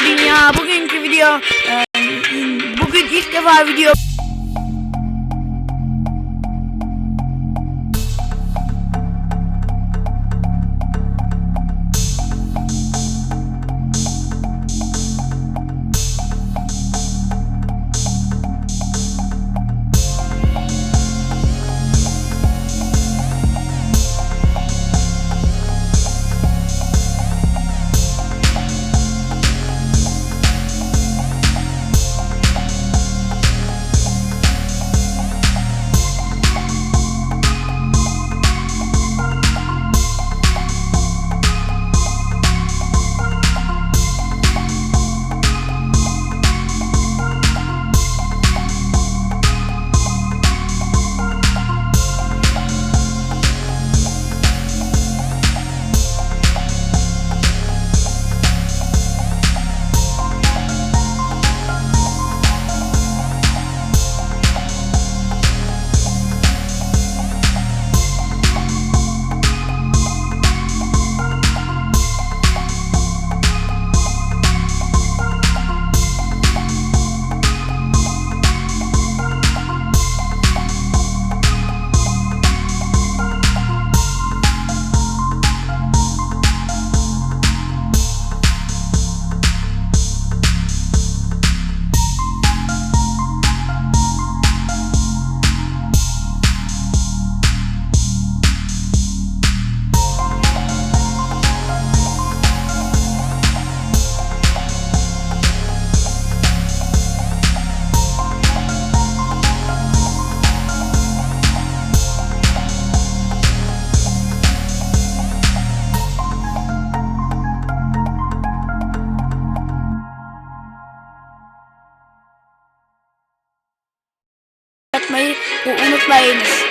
dünya. Bugünkü video bugün ilk defa video atmayı unutmayınız.